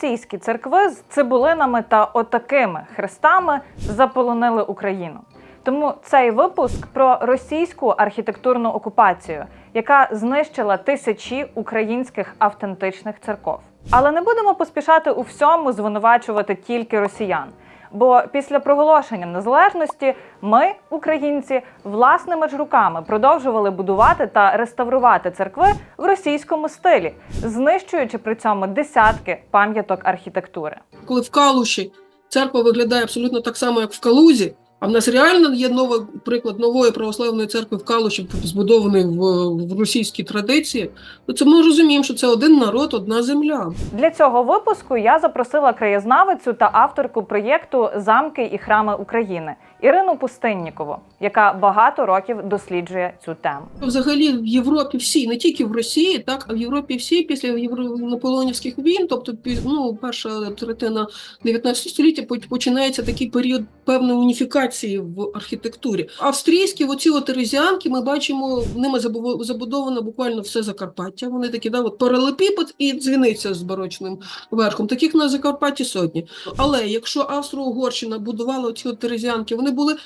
російські церкви з цибулинами та отакими хрестами заполонили Україну. Тому цей випуск про російську архітектурну окупацію, яка знищила тисячі українських автентичних церков. Але не будемо поспішати у всьому звинувачувати тільки росіян. Бо після проголошення незалежності ми, українці, власними ж руками продовжували будувати та реставрувати церкви в російському стилі, знищуючи при цьому десятки пам'яток архітектури. коли в Калуші церква виглядає абсолютно так само, як в Калузі. А в нас реально є новий приклад нової православної церкви в Калуші, збудованої в, в російській традиції. То це ми розуміємо, що це один народ, одна земля. Для цього випуску я запросила краєзнавицю та авторку проєкту Замки і храми України Ірину Пустиннікову, яка багато років досліджує цю тему. Взагалі в Європі всій, не тільки в Росії, так а в Європі всій після євро... наполеонівських війн, тобто ну, перша третина 19 століття, починається такий період певної уніфікації в архітектурі. Австрійські оці от терезіанки, ми бачимо, ними забу- забудовано буквально все Закарпаття. Вони такі, да, от паралепіпед і дзвіниця з барочним верхом. Таких на Закарпатті сотні. Але якщо Австро-Угорщина будувала ці терезіанки, вони були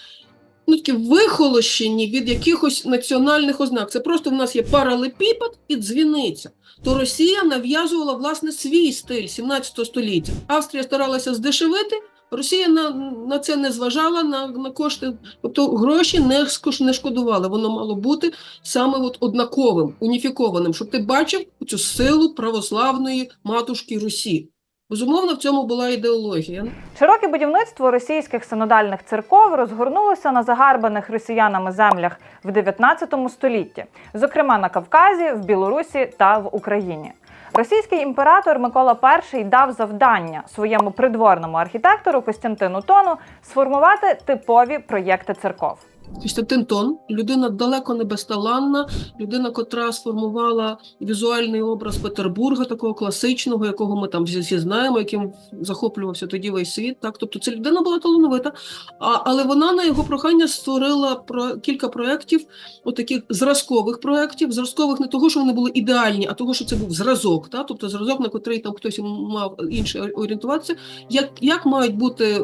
ну, такі вихолощені від якихось національних ознак. Це просто в нас є паралепіпед і дзвіниця. То Росія нав'язувала власне свій стиль 17 століття. Австрія старалася здешевити. Росія на, на це не зважала на, на кошти, тобто гроші не, не шкодували. Воно мало бути саме от однаковим, уніфікованим, щоб ти бачив цю силу православної матушки Русі. Безумовно, в цьому була ідеологія. Широке будівництво російських синодальних церков розгорнулося на загарбаних росіянами землях в 19 столітті, зокрема на Кавказі, в Білорусі та в Україні. Російський імператор Микола І дав завдання своєму придворному архітектору Костянтину Тону сформувати типові проєкти церков. Костянтин Тон, людина далеко не безталанна, людина, котра сформувала візуальний образ Петербурга, такого класичного, якого ми там всі знаємо, яким захоплювався тоді весь світ. Так, тобто ця людина була талановита, а, але вона на його прохання створила про кілька проєктів, отаких зразкових проєктів, зразкових не того, що вони були ідеальні, а того, що це був зразок, та тобто зразок, на котрий там хтось мав інше орієнтуватися, як, як мають бути е,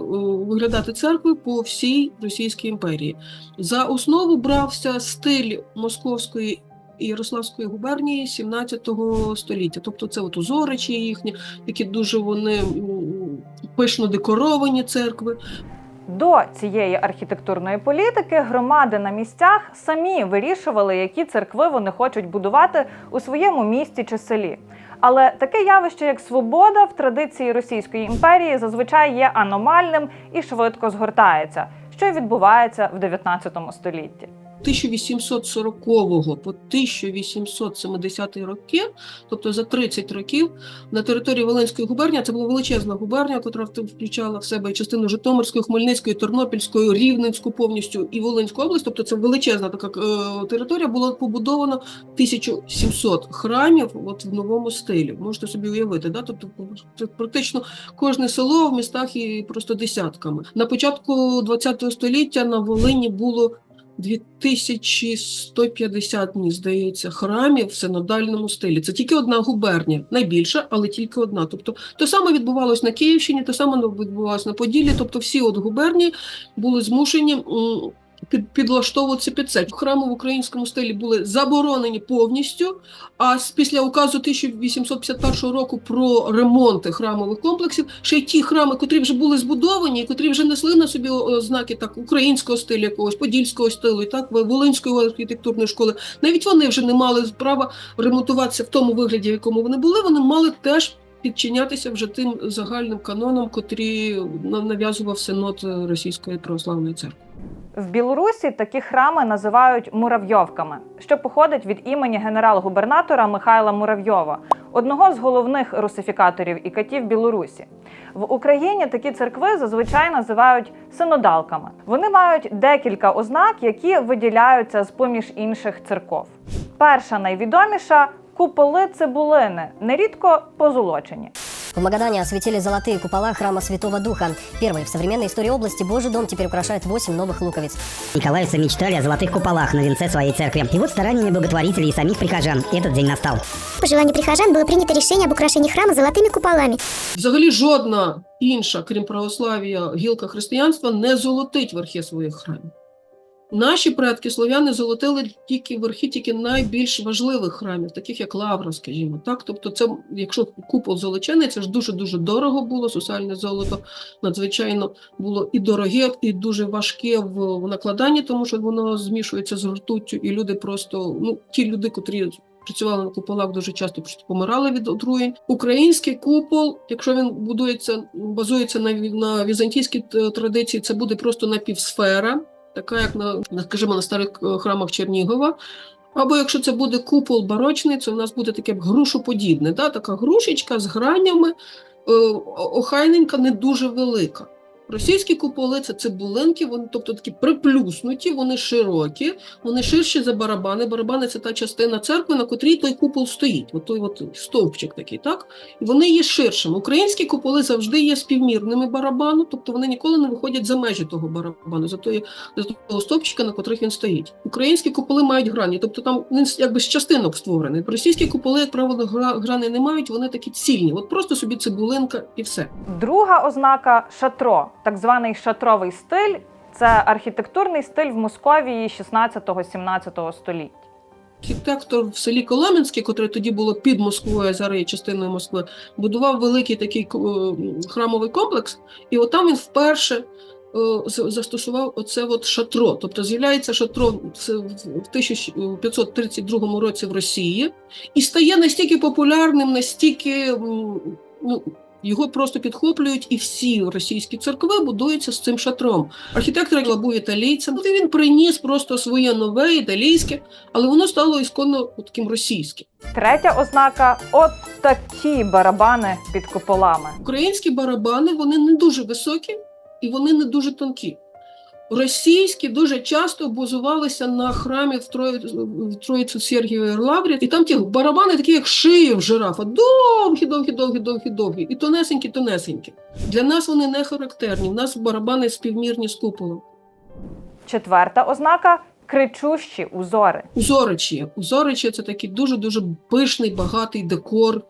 виглядати церкви по всій Російській імперії. За основу брався стиль Московської і Ярославської губернії 17 століття. Тобто це от узоричі їхні, які дуже вони пишно декоровані церкви. До цієї архітектурної політики громади на місцях самі вирішували, які церкви вони хочуть будувати у своєму місті чи селі. Але таке явище, як свобода в традиції Російської імперії, зазвичай є аномальним і швидко згортається, що відбувається в 19 столітті. 1840 по 1870 роки, тобто за 30 років, на території Волинської губернії, це була величезна губернія, яка включала в себе частину Житомирської, Хмельницької, Тернопільської, Рівненську повністю і Волинську область, тобто це величезна така е, територія, було побудовано 1700 храмів от в новому стилі. Можете собі уявити, да? тобто практично кожне село в містах і просто десятками. На початку ХХ століття на Волині було 2150, мені здається, храмів в синодальному стилі. Це тільки одна губернія, найбільша, але тільки одна. Тобто, те саме відбувалось на Київщині, те саме відбувалось на Поділлі. Тобто, всі от губернії були змушені. Під- Підлаштовуватися під це храми в українському стилі були заборонені повністю. А після указу 1851 року про ремонти храмових комплексів ще й ті храми, котрі вже були збудовані, котрі вже несли на собі о, знаки так українського стилю, якогось подільського стилу, і так волинської архітектурної школи. Навіть вони вже не мали права ремонтуватися в тому вигляді, в якому вони були. Вони мали теж. Підчинятися вже тим загальним канонам, котрі нав'язував синод Російської православної церкви. В Білорусі такі храми називають муравйовками, що походить від імені генерал-губернатора Михайла Муравйова, одного з головних русифікаторів і катів Білорусі. В Україні такі церкви зазвичай називають синодалками. Вони мають декілька ознак, які виділяються з поміж інших церков. Перша найвідоміша куполи цибулини, нерідко позолочені. В Магадане осветили золотые купола храма Святого Духа. Первый в современной истории области Божий дом теперь украшает 8 новых луковиц. Николаевцы мечтали о золотых куполах на венце своей церкви. И вот стараниями благотворителей и самих прихожан этот день настал. По желанию прихожан было принято решение об украшении храма золотыми куполами. Взагалі жодна інша, крім православ'я, гілка християнства не золотить верхи своїх храмів. Наші предки слов'яни золотили тільки верхи тільки найбільш важливих храмів, таких як Лавра, скажімо так. Тобто, це якщо купол золочений, це ж дуже дуже дорого було. Сусальне золото надзвичайно було і дороге, і дуже важке в, накладанні, тому що воно змішується з ртуттю, і люди просто ну ті люди, котрі працювали на куполах, дуже часто помирали від отруєнь. Український купол, якщо він будується, базується на, на візантійській традиції, це буде просто напівсфера, така як на, скажімо, на старих е, храмах Чернігова. Або якщо це буде купол барочний, це у нас буде таке грушоподібне, да? така грушечка з гранями, е, охайненька, не дуже велика. Російські куполи це цибулинки, вони, тобто такі приплюснуті, вони широкі, вони ширші за барабани. Барабани це та частина церкви, на котрій той купол стоїть. От той от стовпчик такий, так? І вони є ширшими. Українські куполи завжди є співмірними барабану, тобто вони ніколи не виходять за межі того барабану, за, тої, за того стовпчика, на котрих він стоїть. Українські куполи мають грані, тобто там він якби з частинок створений. Російські куполи, як правило, гра- грани не мають, вони такі цільні. От просто собі цибулинка і все. Друга ознака шатро, так званий шатровий стиль. Це архітектурний стиль в Московії 16-17 століть. Архітектор в селі Коломенське, котре тоді було під Москвою, а зараз є частиною Москви, будував великий такий е, храмовий комплекс, і отам він вперше е, застосував оце от шатро. Тобто з'являється шатро в в 1532 році в Росії і стає настільки популярним, настільки ну. Його просто підхоплюють, і всі російські церкви будуються з цим шатром. Архітектор був італійцем. і Він приніс просто своє нове італійське, але воно стало ісконно таким російським. Третя ознака от такі барабани під куполами. Українські барабани вони не дуже високі і вони не дуже тонкі. Російські дуже часто базувалися на храмі в Троїцю, Сергієвої Лаврі, і там ті барабани такі, як шиї в жирафа, довгі, довгі, довгі, довгі, довгі, і тонесенькі, тонесенькі. Для нас вони не характерні. У нас барабани співмірні з куполом. Четверта ознака кричущі узори. Узоричі. Узоричі це такий дуже дуже пишний, багатий декор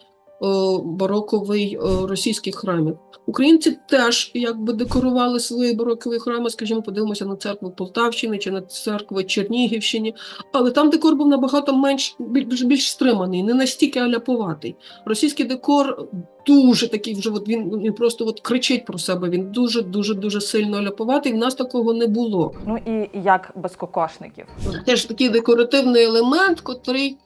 бароковий о, російських храмів. Українці теж якби декорували свої барокові храми. Скажімо, подивимося на церкву Полтавщини чи на церкви Чернігівщини, але там декор був набагато менш більш, більш стриманий, не настільки аляповатий. Російський декор дуже такий, вже от він, він просто от кричить про себе. Він дуже дуже дуже сильно аляповатий. В нас такого не було. Ну і як без кокошників. Теж такий декоративний елемент, котрий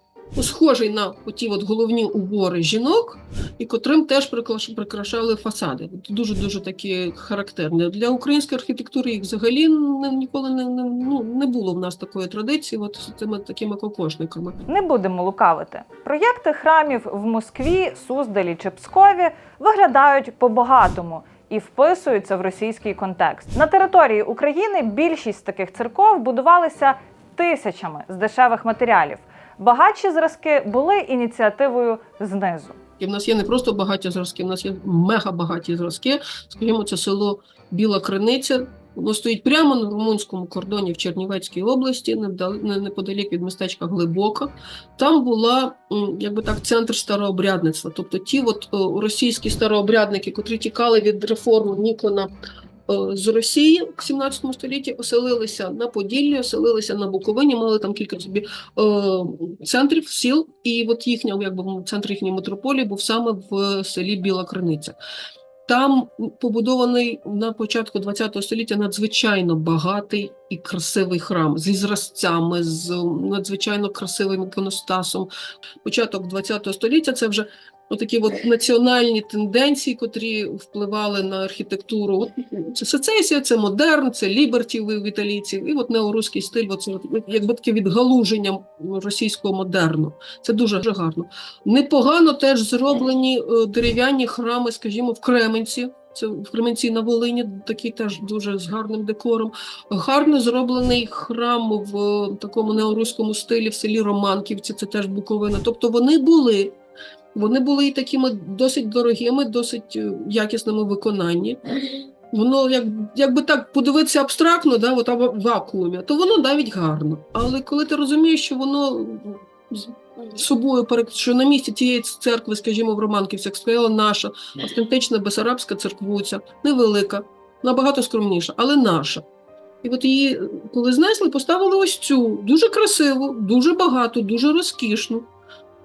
схожий на оті от головні убори жінок, і котрим теж прикраш- прикрашали фасади. Дуже дуже такі характерні. Для української архітектури їх взагалі не, ніколи не, не, ну, не було в нас такої традиції, от з цими такими кокошниками. Не будемо лукавити. Проєкти храмів в Москві, Суздалі чи Пскові виглядають по-багатому і вписуються в російський контекст. На території України більшість таких церков будувалися тисячами з дешевих матеріалів. Багатші зразки були ініціативою знизу. І в нас є не просто багаті зразки, в нас є мега багаті зразки. Скажімо, це село Біла Криниця. Воно стоїть прямо на румунському кордоні в Чернівецькій області, неподалік від містечка Глибока. Там була якби так центр старообрядництва. Тобто ті от російські старообрядники, котрі тікали від реформ Нікона з Росії в 17 столітті, оселилися на Поділлі, оселилися на Буковині, мали там кілька собі е, центрів, сіл, і от їхня, якби центр їхньої метрополії був саме в селі Біла Криниця. Там побудований на початку ХХ століття надзвичайно багатий і красивий храм зі зразцями, з надзвичайно красивим іконостасом. Початок ХХ століття це вже такі от національні тенденції, котрі впливали на архітектуру. Це сецесія, це модерн, це ліберті в італійців, і от неоруський стиль, от це якби таке відгалуження російського модерну. Це дуже гарно. Непогано теж зроблені е, дерев'яні храми, скажімо, в Кременці. Це в Кременці на Волині, такий теж дуже з гарним декором. Гарно зроблений храм в такому неоруському стилі в селі Романківці, це теж Буковина. Тобто вони були. Вони були і такими досить дорогими, досить е, якісними в виконанні. Воно, як, якби так подивитися абстрактно, да, от, в вакуумі, то воно навіть гарно. Але коли ти розумієш, що воно собою, що на місці тієї церкви, скажімо, в Романківцях стояла наша автентична бесарабська церквуця, невелика, набагато скромніша, але наша. І от її, коли знесли, поставили ось цю дуже красиву, дуже багату, дуже розкішну,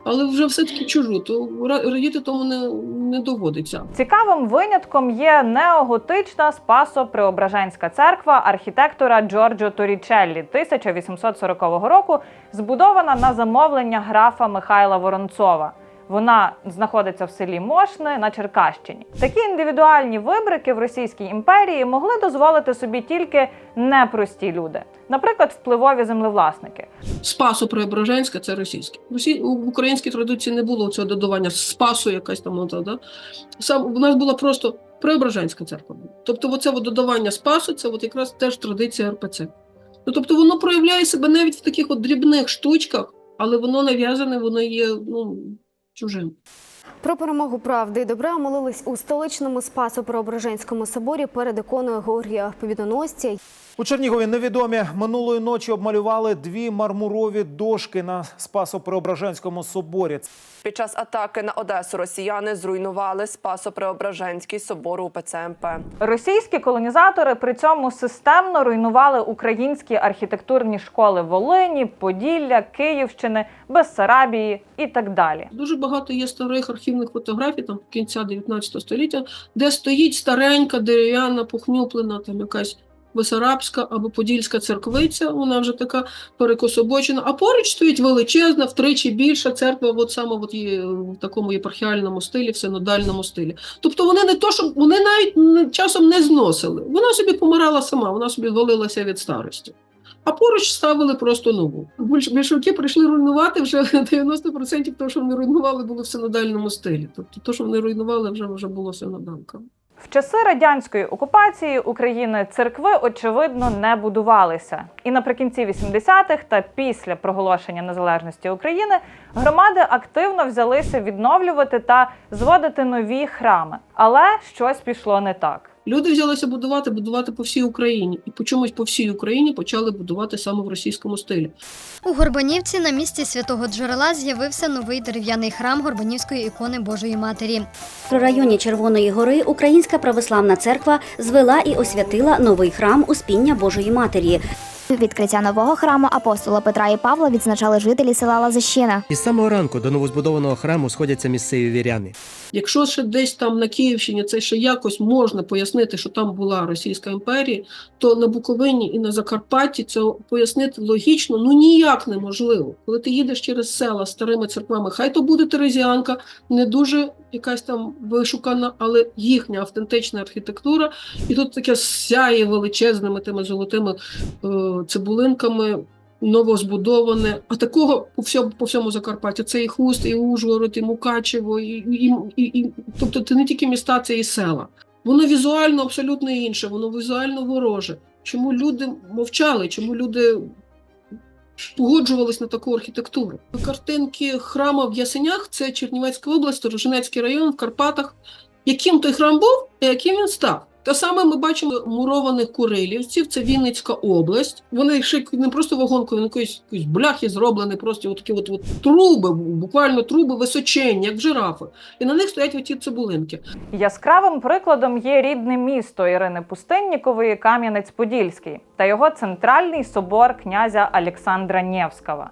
але вже все-таки чужу, то ра- радіти тому не, не доводиться. Цікавим винятком є неоготична Спасо-Преображенська церква архітектора Джорджо Торічеллі 1840 року, збудована на замовлення графа Михайла Воронцова. Вона знаходиться в селі Мошни на Черкащині. Такі індивідуальні вибрики в Російській імперії могли дозволити собі тільки непрості люди, наприклад, впливові землевласники. Спасо Преображенська це російське. В, в українській традиції не було цього додавання спасу, якась там ота, да? Сам у нас була просто Преображенська церква. Тобто, оце додавання спасу, це от якраз теж традиція РПЦ. Ну, тобто воно проявляє себе навіть в таких от дрібних штучках, але воно нав'язане, воно є ну, чужим. Про перемогу правди і добра молились у столичному Спасо-Преображенському соборі перед іконою Георгія Побідоносця. У Чернігові невідомі минулої ночі обмалювали дві мармурові дошки на Спасо-Преображенському соборі. Під час атаки на Одесу росіяни зруйнували Спасо-Преображенський собор УПЦ МП. Російські колонізатори при цьому системно руйнували українські архітектурні школи Волині, Поділля, Київщини, Бессарабії і так далі. Дуже багато є старих архівних фотографій там кінця 19 століття, де стоїть старенька дерев'яна, похнюплена, там якась Бесарабська або Подільська церквиця, вона вже така перекособочена. А поруч стоїть величезна, втричі більша церква, от саме от є в такому єпархіальному стилі, в синодальному стилі. Тобто вони не то, щоб вони навіть часом не зносили. Вона собі помирала сама, вона собі валилася від старості. А поруч ставили просто нову. Більш- Більшовики прийшли руйнувати вже 90% того, що вони руйнували, було в синодальному стилі. Тобто, то, що вони руйнували, вже вже було синодалка. В часи радянської окупації України церкви очевидно не будувалися. І наприкінці 80-х та після проголошення незалежності України громади активно взялися відновлювати та зводити нові храми. Але щось пішло не так. Люди взялися будувати, будувати по всій Україні, і по чомусь по всій Україні почали будувати саме в російському стилі. У Горбанівці на місці святого джерела з'явився новий дерев'яний храм Горбанівської ікони Божої Матері. В районі Червоної гори Українська православна церква звела і освятила новий храм Успіння Божої Матері. Відкриття нового храму апостола Петра і Павла відзначали жителі села Лазищина. Із самого ранку до новозбудованого храму сходяться місцеві віряни. Якщо ще десь там на Київщині це ще якось можна пояснити, що там була Російська імперія, то на Буковині і на Закарпатті це пояснити логічно ну ніяк неможливо. Коли ти їдеш через села старими церквами, хай то буде Терезіанка, не дуже якась там вишукана, але їхня автентична архітектура, і тут таке сяє величезними тими золотими е, цибулинками. Новозбудоване, а такого по всьому по всьому Закарпаттю. Це і Хуст, і Ужгород, і Мукачево, і, і, і, і тобто це не тільки міста, це і села. Воно візуально абсолютно інше, воно візуально вороже. Чому люди мовчали? Чому люди погоджувались на таку архітектуру? Картинки храма в Ясенях це Чернівецька область, Роженецький район в Карпатах. Яким той храм був, і яким він став? Те саме ми бачимо мурованих курилівців, це Вінницька область. Вони ще не просто вагонкою, вони якоїсь, бляхи зроблені, просто такі от, от труби, буквально труби височенні, як жирафи. І на них стоять оті цибулинки. Яскравим прикладом є рідне місто Ірини Пустиннікової Кам'янець-Подільський та його центральний собор князя Олександра Нєвського.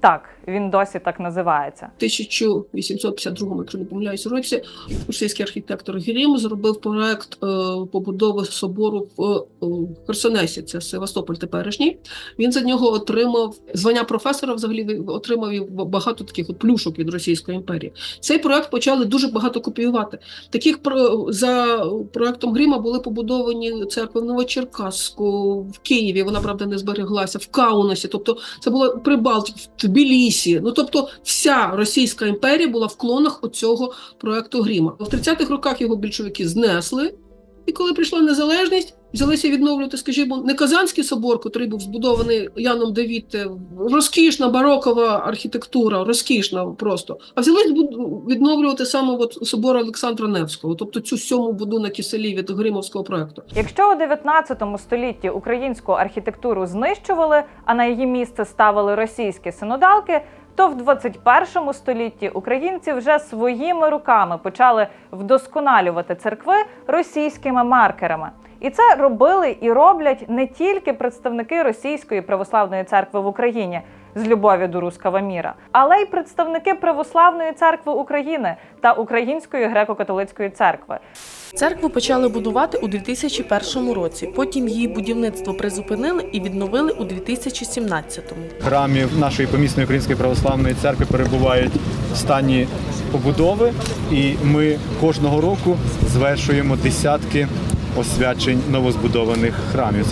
Так, він досі так називається. 1852, якщо не помиляюсь, році російський архітектор Гірім зробив проект е, побудови собору в е, Херсонесі, це Севастополь теперішній. Він за нього отримав звання професора. Взагалі отримав багато таких от плюшок від Російської імперії. Цей проект почали дуже багато копіювати. Таких за проектом Гріма були побудовані церкви в Новочеркасску, в Києві. Вона правда не збереглася, в Каунасі. Тобто це було Прибалтик, в Тбілісі. Ну тобто, вся Російська імперія була в клонах оцього проекту Гріма. В 30-х роках його більшовики знесли. І коли прийшла незалежність, взялися відновлювати, скажімо, не Казанський собор, котрий був збудований Яном Давідте, розкішна барокова архітектура, розкішна просто. А взялись відновлювати саме от собор Олександра Невського, тобто цю сьому будинок і селі від Гримовського проекту. Якщо у 19 столітті українську архітектуру знищували, а на її місце ставили російські синодалки, то в 21 столітті українці вже своїми руками почали вдосконалювати церкви російськими маркерами. І це робили і роблять не тільки представники Російської православної церкви в Україні з любові до руского міра, але й представники Православної церкви України та Української греко-католицької церкви. Церкву почали будувати у 2001 році. Потім її будівництво призупинили і відновили у 2017-му. храмів нашої помісної української православної церкви перебувають в стані побудови, і ми кожного року звершуємо десятки освячень новозбудованих храмів.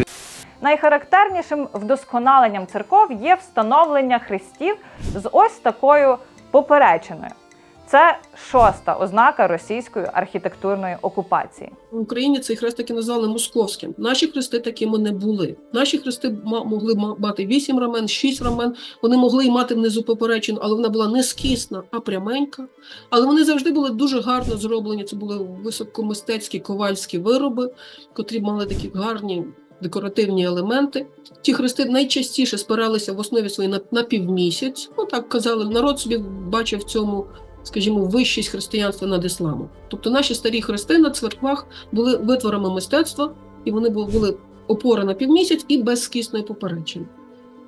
Найхарактернішим вдосконаленням церков є встановлення хрестів з ось такою поперечиною. Це шоста ознака російської архітектурної окупації. В Україні цей хрест таки назвали московським. Наші хрести такими не були. Наші хрести могли мати вісім рамен, шість рамен. Вони могли й мати внизу поперечину, але вона була не скісна, а пряменька. Але вони завжди були дуже гарно зроблені. Це були високомистецькі ковальські вироби, котрі мали такі гарні. Декоративні елементи. Ті хрести найчастіше спиралися в основі своїй на, на півмісяць. Ну так казали, народ собі бачив в цьому, скажімо, вищість християнства над ісламом. Тобто наші старі хрести на церквах були витворами мистецтва, і вони були, опори на півмісяць і без скісної поперечини.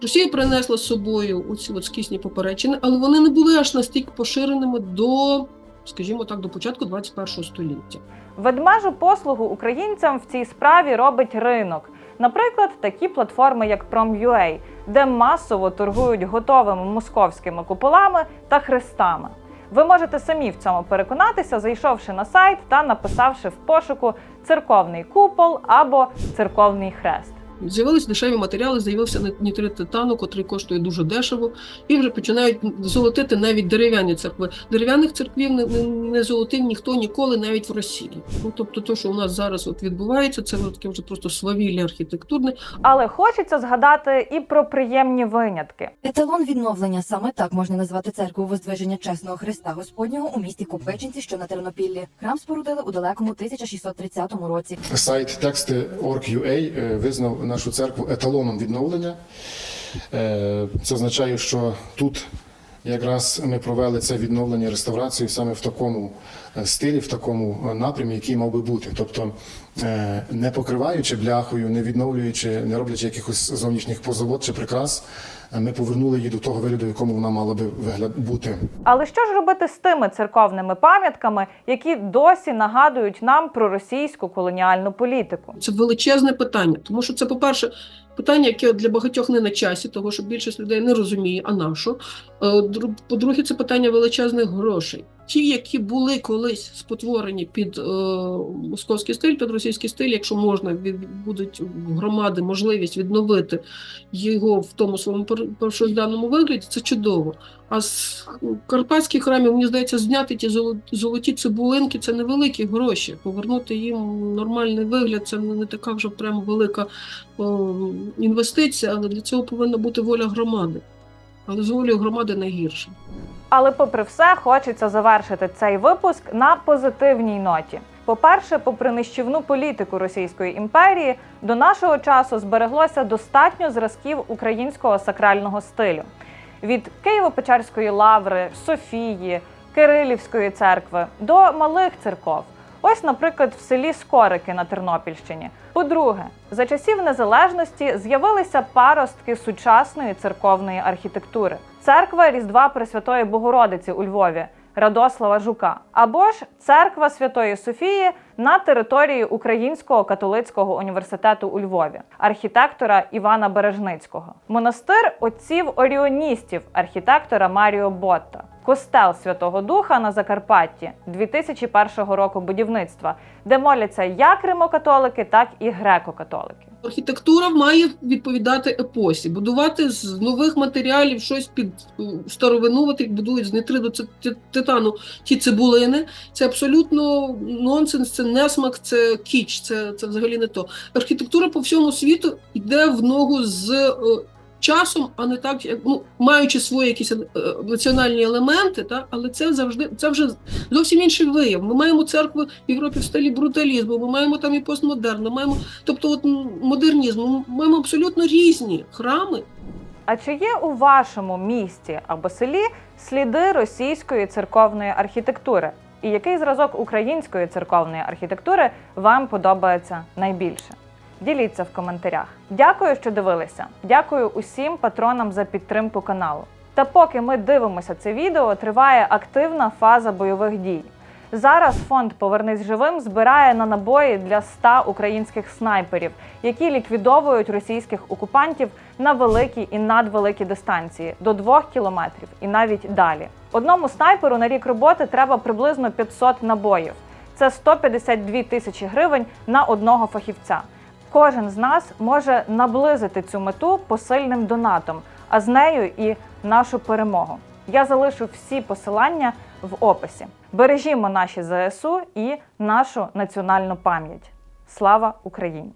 Росія принесла з собою оці от скісні поперечини, але вони не були аж настільки поширеними до, скажімо так, до початку 21 століття. Ведмежу послугу українцям в цій справі робить ринок. Наприклад, такі платформи, як Prom.ua, де масово торгують готовими московськими куполами та хрестами. Ви можете самі в цьому переконатися, зайшовши на сайт та написавши в пошуку церковний купол або церковний хрест. З'явилися дешеві матеріали, з'явився нітрит титану, котрий коштує дуже дешево, і вже починають золотити навіть дерев'яні церкви. Дерев'яних церквів не, не, не золотив ніхто ніколи, навіть в Росії. Ну тобто, те, що у нас зараз от відбувається, це таке вже просто свавілля архітектурне. Але хочеться згадати і про приємні винятки. Еталон відновлення саме так можна назвати церкву Воздвиження Чесного Христа Господнього у місті Копичинці, що на Тернопіллі. Храм спорудили у далекому 1630 році. Сайт тексти.org.ua е, визнав нашу церкву еталоном відновлення. Е, Це означає, що тут якраз ми провели це відновлення реставрацію саме в такому стилі, в такому е, напрямі, який мав би бути. Тобто е, не покриваючи бляхою, не відновлюючи, не роблячи якихось зовнішніх позолот чи прикрас, е, ми повернули її до того вигляду, якому вона мала би вигляд бути. Але що ж робити з тими церковними пам'ятками, які досі нагадують нам про російську колоніальну політику? Це величезне питання, тому що це, по-перше, питання, яке для багатьох не на часі, того що більшість людей не розуміє, а на що. Е, По-друге, це питання величезних грошей. Ті, які були колись спотворені під е, московський стиль, під російський стиль, якщо можна, від, будуть громади можливість відновити його в тому своєму пер- першозданному вигляді, це чудово. А з карпатських храмів, мені здається, зняти ті золоті цибулинки це невеликі гроші. Повернути їм нормальний вигляд, це не така вже прямо велика о, інвестиція, але для цього повинна бути воля громади. Але з волею громади найгірше. Але, попри все, хочеться завершити цей випуск на позитивній ноті. По-перше, попри нищівну політику Російської імперії, до нашого часу збереглося достатньо зразків українського сакрального стилю від Києво-Печерської лаври, Софії, Кирилівської церкви до малих церков. Ось, наприклад, в селі Скорики на Тернопільщині. По-друге, за часів незалежності з'явилися паростки сучасної церковної архітектури. Церква Різдва Пресвятої Богородиці у Львові Радослава Жука, або ж церква Святої Софії на території Українського католицького університету у Львові, архітектора Івана Бережницького, монастир отців оріоністів, архітектора Маріо Ботта. Костел Святого Духа на Закарпатті 2001 року будівництва, де моляться як римокатолики, так і греко-католики. Архітектура має відповідати епосі, будувати з нових матеріалів щось під старовину, от як будують з ті- титану ті цибулини. Це абсолютно нонсенс, це несмак, це кіч, це, це взагалі не то. Архітектура по всьому світу йде в ногу з е, часом, а не так, як ну маючи свої якісь е, національні елементи, та але це завжди це вже зовсім інший вияв. Ми маємо церкву в Європі в стилі бруталізму. Ми маємо там і постмодерн, ми маємо, тобто, от модернізм. Ми маємо абсолютно різні храми. А чи є у вашому місті або селі сліди російської церковної архітектури? І який зразок української церковної архітектури вам подобається найбільше? Діліться в коментарях. Дякую, що дивилися. Дякую усім патронам за підтримку каналу. Та поки ми дивимося це відео, триває активна фаза бойових дій. Зараз фонд Повернись живим збирає на набої для 100 українських снайперів, які ліквідовують російських окупантів на великій і надвеликій дистанції до 2 кілометрів і навіть далі. Одному снайперу на рік роботи треба приблизно 500 набоїв. Це 152 тисячі гривень на одного фахівця. Кожен з нас може наблизити цю мету посильним донатом, а з нею і нашу перемогу. Я залишу всі посилання в описі. Бережімо наші ЗСУ і нашу національну пам'ять. Слава Україні!